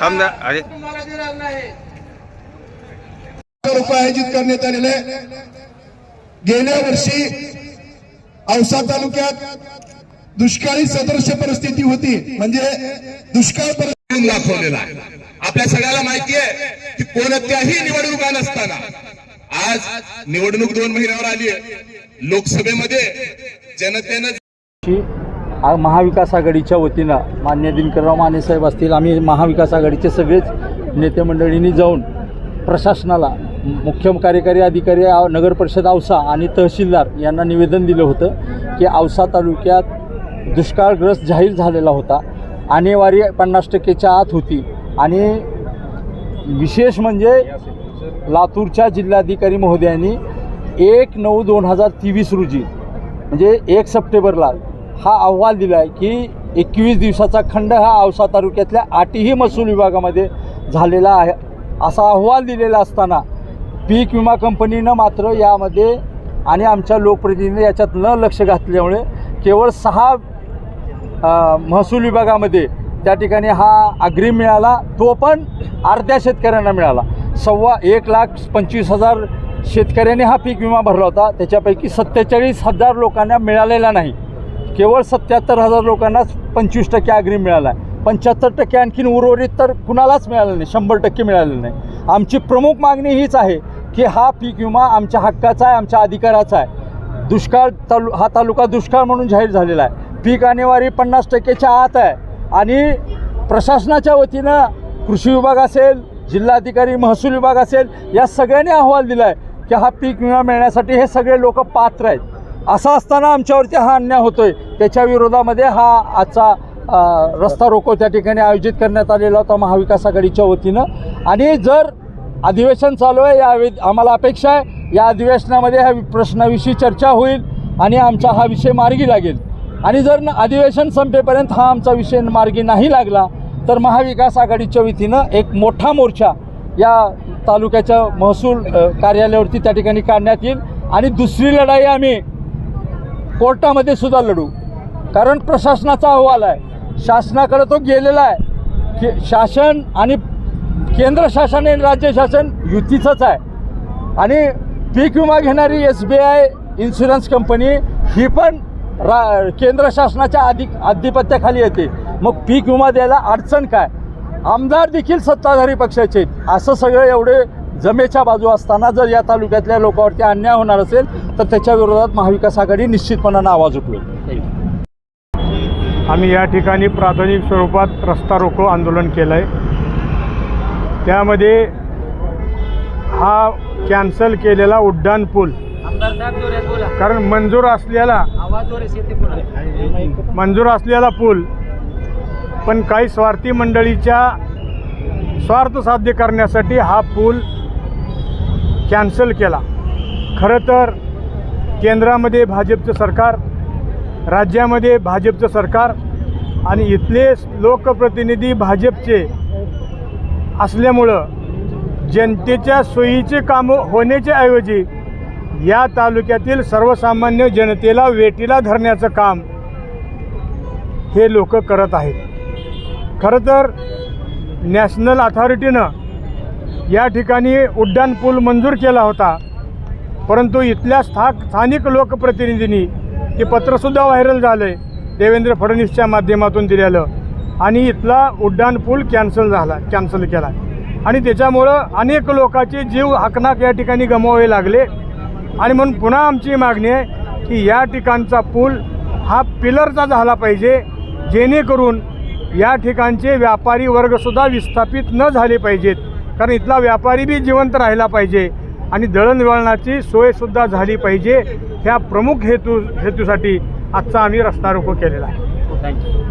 थांब अरे. रुपये आयोजित करण्यात आलेले आहे. गेल्या वर्षी औसा तालुक्यात दुष्काळी सदृश परिस्थिती होती. म्हणजे दुष्काळ परिस्थिती दाखवलेला आपल्या सगळ्याला माहिती आहे की कोणत्याही निवडणुका नसताना आज निवडणूक दोन महिन्यावर आली आहे. लोकसभेमध्ये जनतेनं आ- महाविकास आघाडीच्या वतीनं मान्य दिनकरराव माने साहेब असतील आम्ही महाविकास आघाडीचे सगळेच नेते मंडळींनी जाऊन प्रशासनाला मुख्य कार्यकारी अधिकारी नगर परिषद औसा आणि तहसीलदार यांना निवेदन दिलं होतं की औसा तालुक्यात दुष्काळग्रस्त जाहीर झालेला होता. आणेवारी पन्नास टक्केच्या आत होती आणि विशेष म्हणजे लातूरच्या जिल्हाधिकारी महोदयांनी एक नऊ दोन हजार तेवीस रोजी म्हणजे एक सप्टेंबरला हा अहवाल दिला आहे की एकवीस दिवसाचा खंड हा औसा तालुक्यातल्या आठही महसूल विभागामध्ये झालेला आहे. असा अहवाल दिलेला असताना पीक विमा कंपनीनं मात्र यामध्ये आणि आमच्या लोकप्रतिनिधी याच्यात न लक्ष घातल्यामुळे केवळ सहा महसूल विभागामध्ये त्या ठिकाणी हा अग्रिम मिळाला तो पण अर्ध्या शेतकऱ्यांना मिळाला. सव्वा एक लाख पंचवीस हजार शेतकऱ्यांनी हा पीक विमा भरला होता. त्याच्यापैकी सत्तेचाळीस हजार लोकांना मिळालेला नाही. केवळ सत्याहत्तर हजार लोकांनाच पंचवीस टक्के अग्रिम मिळाला आहे पंच्याहत्तर टक्के आणखीन उर्वरित तर कुणालाच मिळालं नाही शंभर टक्के मिळालेलं नाही. आमची प्रमुख मागणी हीच आहे की हा पीक विमा आमच्या हक्काचा आहे आमच्या अधिकाराचा आहे. दुष्काळ तालु हा तालुका दुष्काळ म्हणून जाहीर झालेला आहे. पीक आणेवारी पन्नास टक्केच्या आत आहे. आणि प्रशासनाच्या वतीनं कृषी विभाग असेल जिल्हाधिकारी महसूल विभाग असेल या सगळ्यांनी अहवाल दिला आहे की हा पीक विमा मिळण्यासाठी हे सगळे लोक पात्र आहेत. असं असताना आमच्यावरती हा अन्याय होतो आहे त्याच्या विरोधामध्ये हा आजचा रस्ता रोको त्या ठिकाणी आयोजित करण्यात आलेला होता महाविकास आघाडीच्या वतीनं. आणि जर अधिवेशन चालू आहे या आम्हाला अपेक्षा आहे या अधिवेशनामध्ये ह्या प्रश्नाविषयी चर्चा होईल आणि आमचा हा विषय मार्गी लागेल. आणि जर अधिवेशन संपेपर्यंत हा आमचा विषय मार्गी नाही लागला तर महाविकास आघाडीच्या वतीनं एक मोठा मोर्चा या तालुक्याच्या महसूल कार्यालयावरती त्या ठिकाणी काढण्यात येईल. आणि दुसरी लढाई आम्ही कोर्टामध्ये सुद्धा लढू. कारण प्रशासनाचा अहवाल आहे. शासनाकडे तो गेलेला आहे. की शासन आणि केंद्र शासन आणि राज्य शासन युतीचंच आहे. आणि पीक विमा घेणारी S B I insurance company ही पण रा केंद्र शासनाच्या आधी आधिपत्याखाली येते. मग पीक विमा द्यायला अडचण काय? आमदार देखील सत्ताधारी पक्षाचे आहेत. असं सगळं एवढे जमेच्या बाजू असताना जर या तालुक्यातल्या लोकांवरती अन्याय होणार असेल तर त्याच्या विरोधात महाविकास आघाडी निश्चितपणानं आवाज उठवेल. आम्ही या ठिकाणी प्राथमिक स्वरूपात रस्ता रोको आंदोलन केलं आहे त्यामध्ये हा कॅन्सल केलेला उड्डाण पूल कारण मंजूर असलेला मंजूर असलेला पूल पण काही स्वार्थी मंडळीच्या स्वार्थ साध्य करण्यासाठी हा पूल कॅन्सल केला. खरं तर केंद्रामध्ये भाजपचं सरकार राज्यामध्ये भाजपचं सरकार आणि इथले लोकप्रतिनिधी भाजपचे असल्यामुळं जनतेच्या सोयीचे कामं होण्याच्या ऐवजी या तालुक्यातील सर्वसामान्य जनतेला वेटीला धरण्याचं काम हे लोक करत आहेत. खरं तर नॅशनल अथॉरिटीनं या ठिकाणी उड्डाण पूल मंजूर केला होता. परंतु इथल्या स्था स्थानिक लोकप्रतिनिधींनी ते पत्रसुद्धा व्हायरल झालं आहे देवेंद्र फडणवीसच्या माध्यमातून दिलेलं. आणि इथला उड्डाण पूल कॅन्सल झाला कॅन्सल केला. आणि त्याच्यामुळं अनेक लोकांचे जीव हकनाक या ठिकाणी गमवावे लागले. आणि म्हणून पुन्हा आमची मागणी आहे की या ठिकाणचा पूल हा पिलरचा झाला पाहिजे जेणेकरून या ठिकाणचे व्यापारी वर्गसुद्धा विस्थापित न झाले पाहिजेत. कारण इथला व्यापारी बी जिवंत राहिला पाहिजे आणि दळणवळणाची सोयसुद्धा झाली पाहिजे ह्या प्रमुख हेतू हेतूसाठी आजचा आम्ही रस्ता रोको केलेला आहे. हो, थँक्यू.